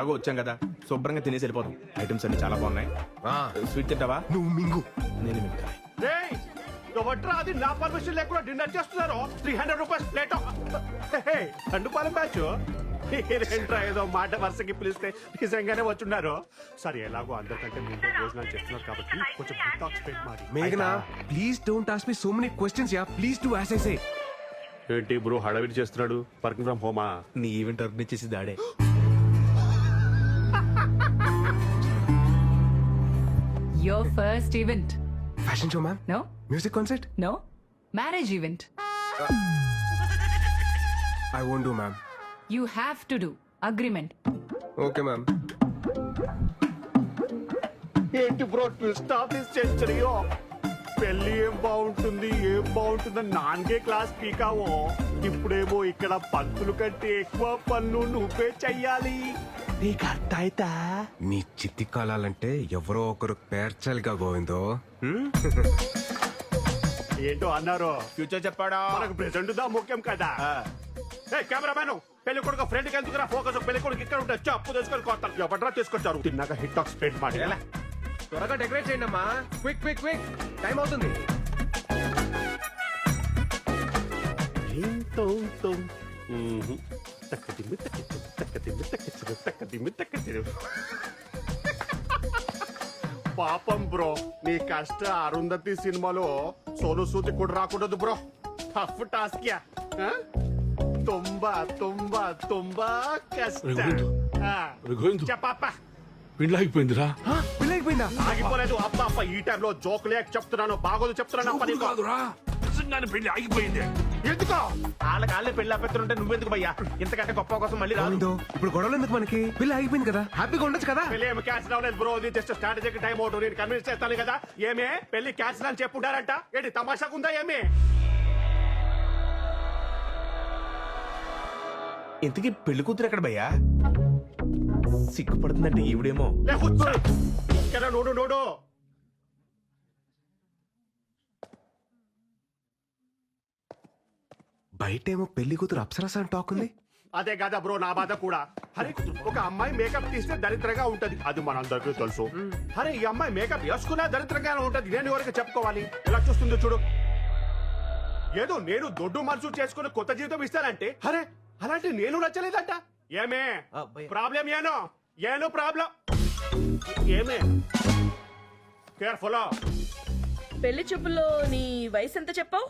ఎలాగో వచ్చాం కదా. శుభ్రంగా తినేసి వెళ్ళిపోతాం ఐటమ్స్ అన్ని చాలా బాగున్నాయి. స్వీట్ తింటావా? నువ్వు మింగు. నేను మిగతా రేయ్, ఎవట్రా అది నా పర్మిషన్ లేకుండా డిన్నర్ చేస్తున్నారు? Three hundred rupees plate. Tandupalem batch? ఏంట్రా ఏదో మాట వరుసకి పిలిస్తే నిజంగానే వచ్చున్నారు? సరే ఎలాగో అందరికంటే ముందు భోజనాలు చేస్తున్నారు కాబట్టి కొంచెం డిటాక్స్ పెట్టి మరి మేఘనా please don't ask me so many questions ya please to as I say ఏంటి బ్రో హడావిడి చేస్తున్నాడు? వర్కింగ్ ఫ్రమ్ హోమా నీ ఈవెంట్ ఆర్గనైజ్ చేసి దాడే Your first event. Fashion show ma'am No? Music concert No? Marriage event. I won't do ma'am You have to do. Agreement. Okay ma'am ఏంటి bro twist of this సెంచరీయో పెళ్ళి ఏం బాగుంటుంది ఏం బాగుంటుందని నాన్గే class పీకావో ఇప్పుడేమో ఇక్కడ పంతులు కంటే ఎక్కువ పనులు నువ్వే చెయ్యాలి నీకు అర్థ అవుతా నీ చిత్తి కాలాలంటే ఎవరో ఒకరు పేర్చాలిగా గోవిందో. ఏంటో అన్నారు? ఫ్యూచర్ చెప్పాడా? మనకు ప్రెసెంట్ దా ముఖ్యం కదా. ఏ కెమెరామెన్ పెళ్ళి కొడుకు ఫ్రెండ్కి ఎందుకురా ఫోకస్ పెళ్ళి కొడుకు ఇక్కడ ఉంటే వచ్చి అప్పు తీసుకొని కొడతారు ఎవడరా తీసుకొచ్చారు? తిన్నాక హిట్ టాక్ స్ప్రెడ్ మాట త్వరగా డెకరేట్ చేయండి అమ్మా. క్విక్ క్విక్ క్విక్ టైం అవుతుంది. పాపం బ్రో నీ కష్ట అరుంధతి సినిమాలో సోను సూతి కూడా రాకూడదు బ్రో టఫ్ టాస్క్ యా తుంబా తుంబా తుంబా కష్ట రఘువేందు. ఆ. రఘువేందు. చెప్పప్ప పెళ్ళి ఆగిపోలేదు అబ్బా అప్ప ఈ టైంలో జోక్ లేక చెప్తున్నాను బాగోదు చెప్తున్నాను అప్ప నీకు. కాదురా నిజంగానే పెళ్ళి ఆగిపోయింది. ఎందుకో? వాళ్ళ కాళ్ళే పెళ్ళి అభ్యర్థులుంటే నువ్వెందుకు భయ్యా? ఇంతకంటే గొప్ప కోసం మళ్ళీ రాదు. ఇప్పుడు గొడవలు ఎందుకు మనకి? పెళ్ళి అయిపోయింది కదా? హ్యాపీగా ఉండొచ్చు కదా? పెళ్ళి ఏమి క్యాన్సిల్ అవ్వలేదు బ్రో ఇది జస్ట్ స్ట్రాటజీకి టైం అవుట్ నేను కన్విన్స్ చేస్తాను కదా. ఏమే? పెళ్ళి క్యాన్సిల్ అని చెప్పుంటారంట. ఏంటి తమాషాకు ఉందా ఏమి? ఇంతకీ పెళ్ళి కూతురు ఎక్కడ భయ్యా? సిగ్గుపడుతుందంటే ఈవిడేమో. ఇక్కడ నోడు నోడు. బయటేమో పెళ్ళి కూతురు అప్సరస అని టాక్ ఉంది అదే కదా బ్రో నా బాధ కూడా. అరే ఒక అమ్మాయి మేకప్ తీస్తే దరిద్రంగా ఉంటది. అది మనందరికీ తెలుసు. అరే ఈ అమ్మాయి మేకప్ వేసుకున్నా దరిద్రంగానే ఉంటది. నేను ఎవరికి చెప్పుకోవాలి? ఎలా చూస్తుందో చూడు. ఏదో నేను దొడ్డు మనసు చేసుకుని కొత్త జీవితం ఇస్తానంటే అరే అలాంటి నేను నచ్చలేదంట. ఏమే? ప్రాబ్లం ఏనో? ఏనో ప్రాబ్లం? ఏమే? కేర్ఫుల్. పెళ్ళి చూపుల్లో నీ వయసు ఎంత చెప్పావు?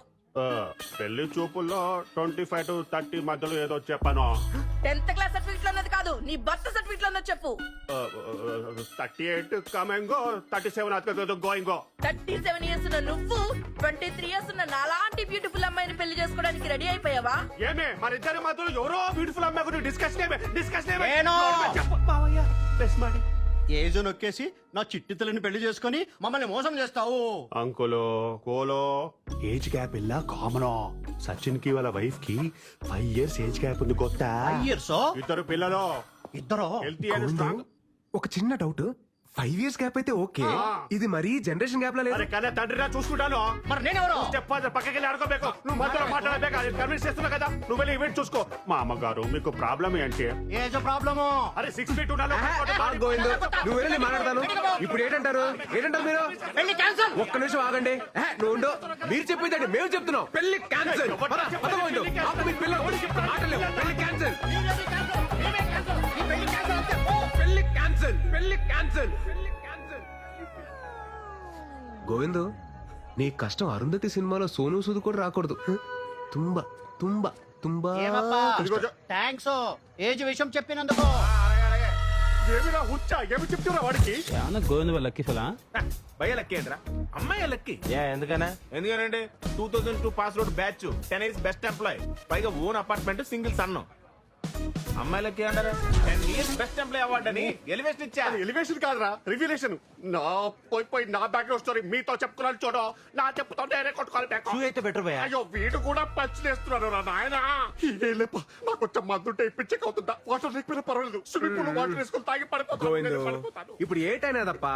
పెళ్ళి చూపుల్లో ట్వంటీ ఫైవ్ టు థర్టీ మధ్యలో ఏదో చెప్పాను. టెన్త్ క్లాస్ సర్టిఫికెట్లో ఉన్నది కాదు నీ బర్త్ సర్టిఫికెట్లో ఉన్నది చెప్పు థర్టీ ఎయిట్ కమింగో థర్టీ సెవెన్ గోయింగో. థర్టీ సెవెన్ ఇయర్స్ ఉన్న నువ్వు ట్వంటీ త్రీ ఇయర్స్ ఉన్న నాలాంటి బ్యూటిఫుల్ అమ్మాయిని పెళ్ళి చేసుకోవడానికి రెడీ అయిపోయావా? ఏమే మన ఇద్దరి మధ్యలో ఎవరో బ్యూటిఫుల్ అమ్మాయి గురించి డిస్కషన్ ఏమే డిస్కషన్ ఏమే? ఏజ్ నొక్కేసి నా చిట్టి తల్లిని పెళ్ళి చేసుకొని మమ్మల్ని మోసం చేస్తావు. అంకులో కోలో. ఏజ్ గ్యాప్ ఇల్లా కామన్. సచిన్కి వాళ్ళ వైఫ్కి ఫైవ్ ఇయర్స్ ఏజ్ గ్యాప్ ఉంది కొత్త. ఇయర్స్ ఇద్దరు పిల్లలు. ఇద్దరు? హెల్తీ అండ్ స్ట్రాంగ్ ఒక చిన్న డౌట్. ఫైవ్ ఇయర్స్ గ్యాప్ అయితే ఓకే. ఇది మరీ జనరేషన్ గ్యాప్ లా లేదు. అరే కానీ తండ్రిరా చూసుకుంటాను. మరి నేనెవరు? స్టెప్ ఫాదర్ పక్కకి వెళ్ళి అడుకోబేకు నువ్వు మధ్యలో మాట్లాడబేక. అది కన్విన్స్ చేస్తున్నావు కదా. నువ్వు వెళ్ళి ఈవెంట్ చూసుకో. మా అమ్మగారు మీకు ప్రాబ్లం ఏంటి? Age problem? అరే సిక్స్ ఫీట్ ఉన్నాను గోవిందో. నువ్వు వెళ్ళి నేను మాట్లాడతాను. ఇప్పుడు ఏంటంటారు? ఏంటంటారు మీరు? పెళ్ళి క్యాన్సల్ ఒక్క నిమిషం ఆగండి. నువ్వు ఉండు. మీరు చెప్పిందండి మేము చెప్తున్నాం. పెళ్ళి క్యాన్సిల్ పెళ్ళి క్యాన్సిల్ గోవిందు నీ కష్టం అరుంధతి సినిమాలో సోను సూద్ కూడా రాకూడదు. తుంబా తుంబా తుంబా. థ్యాంక్స్ ఏజ్ విషయం చెప్పినందుకు. ఏమిరా హుచ్చా? ఏమి చెప్తున్నా వాడికి? గోవింద వాళ్ళ లక్కీ ఫలా? భయ్య లక్కీ ఏంట్రా అమ్మాయి లక్కీ. ఏ ఎందుకనా? ఎందుకనండి two thousand two pass out batch ten years best employee పైగా ఓన్ అపార్ట్మెంట్ సింగిల్ సన్ను అమ్మాయిలకి అంటారా. Ten years best employee award అని ఎలివేషన్ ఇచ్చా. ఎలివేషన్ కాదురా రివ్యులేషన్ నా పోయి పోయి నా బ్యాక్గ్రౌండ్ స్టోరీ మీతో చెప్పుకున్నాను చూడు. నా చెప్పుతో నేనే కొట్టుకోవాలి back. అయితే బెటర్ భయ అయ్యో వీడు కూడా పచ్చి చేస్తున్నాడు రా నాయన. లేప నాకు కొంచెం మందుంటే ఇప్పించక అవుతుందా వాటర్ లేకపోయినా పర్వాలేదు. స్విమ్మింగ్ పూల్ వాటర్ వేసుకొని తాగి పడిపోతాను. నేను పడిపోతాను. ఇప్పుడు ఏటైనా తప్ప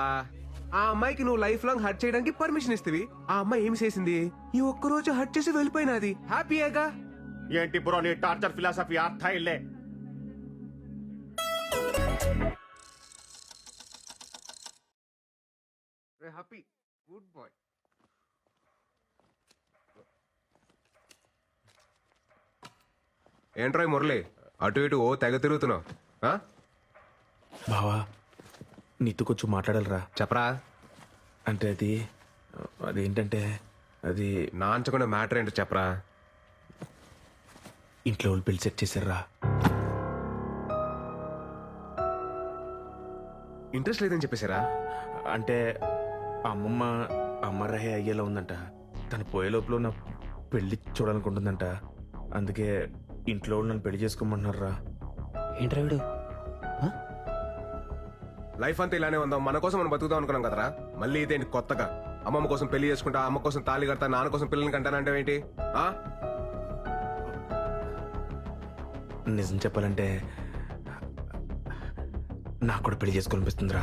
ఆ అమ్మాయికి నువ్వు లైఫ్ లాంగ్ హర్ట్ చేయడానికి పర్మిషన్ ఇస్తవి. ఆ అమ్మాయి ఏమి చేసింది? ఈ ఒక్క రోజు హర్ట్ చేసి వెళ్ళిపోయినది. హ్యాపీయేగా ఏంటి బ్రో నీ టార్చర్ ఫిలాసఫీ అర్థ ఇల్లే హ్యాపీ గుడ్ బాయ్ ఏంట్రాయ్ మురళి? అటు ఇటు ఓ తెగ తిరుగుతున్నావు. ఆ? బావా నీతో కొంచెం మాట్లాడాలరా. చెప్పరా? అంటే అది అదేంటంటే అది నాంచకుండా మ్యాటర్ ఏంటో చెప్పరా? ఇంట్లో వాళ్ళు పెళ్ళి సెట్ చేశారా? ఇంట్రెస్ట్ లేదని చెప్పేశారా? అంటే అమ్మమ్మ అమ్మరహే అయ్యేలా ఉందంట. తను పోయే లోపల నా పెళ్ళి చూడాలనుకుంటుందంట. అందుకే ఇంట్లో వాళ్ళు నన్ను పెళ్ళి చేసుకోమంటున్నారా ఏంట్రా వీడు? లైఫ్ అంతా ఇలానే ఉందాం. మన కోసం మనం బతుకుదాం అనుకున్నాం కదరా? మళ్ళీ ఇదేంటి కొత్తగా? అమ్మమ్మ కోసం పెళ్ళి చేసుకుంటా అమ్మ కోసం తాళి కడతా నాన్న కోసం పిల్లల్ని కంటానంటే ఏంటి? ఆ? నిజం చెప్పాలంటే నాకు కూడా పెళ్ళి చేసుకోవాలనిపిస్తుందిరా.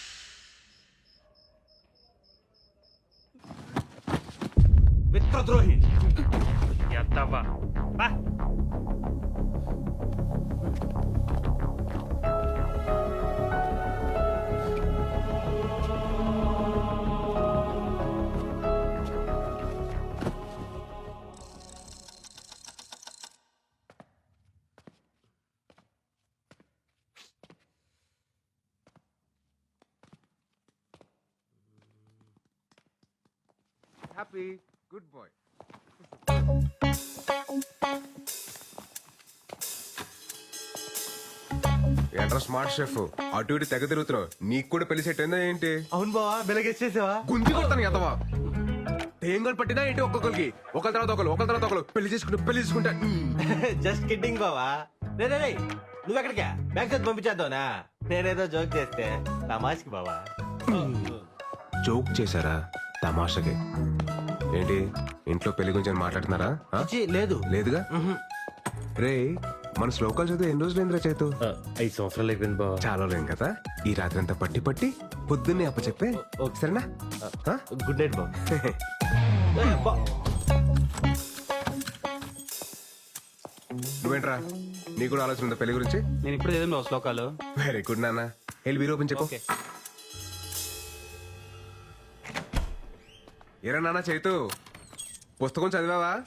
మిత్రద్రోహి హ్యాపీ గుడ్ బాయ్. ఏంట్రా స్మార్ట్ షెఫ్? అటు ఇటు తెగ తిరుగుతున్నావు. నీకు కూడా పెళ్ళి సెట్ అయిందా ఏంటి? అవును బావా వెలగేసేసావా గుంజి కొడతాను ఎదవా తేంగలు పట్టినా ఏంటి ఒక్కొక్కరికి? ఒకరి తర్వాత ఒకరు ఒకరి తర్వాత ఒకరు పెళ్ళి చేసుకుంటూ పెళ్ళి చేసుకుంటా జస్ట్ కిడ్డింగ్ బావా. రే రే రే నువ్వు ఎక్కడికా? బ్యాంక్ చదివి పంపించేద్దావునా? నేనేదో జోక్ చేస్తే తమాష్కి బావా. జోక్ చేశారా? తమాషకి. ఏంటి? ఇంట్లో పెళ్ళి గురించి ఏమైనా మాట్లాడుతున్నారా? ఆ? ఛీ, లేదు. లేదుగా? రే మన శ్లోకాలు చదివి ఎన్ని రోజులు ఏంద్రా చేతు? ఐదు సంవత్సరాలు అయిపోయింది బావా. చాలా లేం కదా? ఈ రాత్రి అంతా పట్టి పట్టి పొద్దున్నే అప్ప చెప్పే సరేనా? ఆ? గుడ్ నైట్ బావ. నువ్వేంట్రా? నీ కూడా ఆలోచన ఉందా పెళ్ళి గురించి? నేను ఇప్పుడు చదివిన బావ శ్లోకాలు. వెరీ గుడ్ నాన్న. వెళ్ళి వీరు ఓపెన్ చెప్పు. ఓకే. ఎరా నాన్న చైతు. పుస్తకం చదివావా?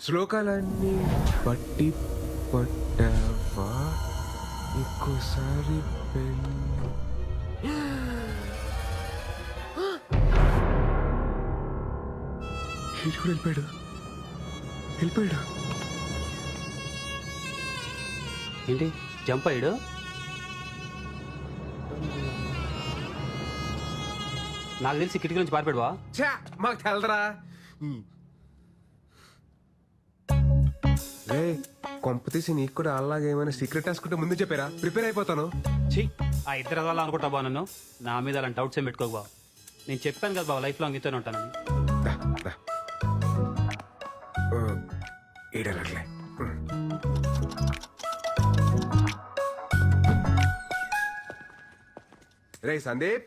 శ్లోకాలన్నీ పట్టి పట్టావా ఇంకోసారి పెళ్ళి వీడు కూడా వెళ్ళిపోయాడు. వెళ్ళిపోయాడు. ఏంటి? జంప్ అయ్యాడు? నాకు తెలిసి కిటికీ నుంచి పారిపోయాడు బావా ఛా మాకు తెలదరా. రే కొంప తీసి నీకు కూడా అలాగే ఏమైనా సీక్రెట్ రాసుకుంటే ముందు చెప్పారా? ప్రిపేర్ అయిపోతాను. ఛీ ఆ ఇద్దరు వల్ల అనుకుంటా బా నన్ను? నా మీద అలాంటి డౌట్స్ ఏం పెట్టుకోకు బావ నేను చెప్పాను కదా బావ లైఫ్ లాంగ్ ఇంతనే ఉంటానని దా, దా. ఆ, ఈడనట్లే ఉమ్. రే సందీప్.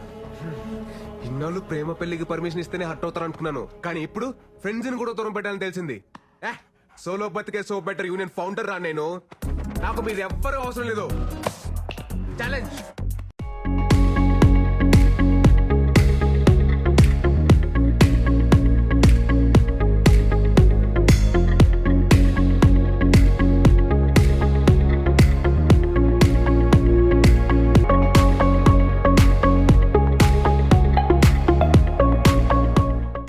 ఇన్నాళ్ళు ప్రేమ పెళ్ళికి పర్మిషన్ ఇస్తేనే హట్ అవుతారు అనుకున్నాను. కానీ ఇప్పుడు ఫ్రెండ్స్ని కూడా దూరం పెట్టాలని తెలిసింది. సోలో బతికే సో బెటర్ యూనియన్ ఫౌండర్ రా నేను. నాకు మీరు ఎవ్వరూ అవసరం లేదు. ఛాలెంజ్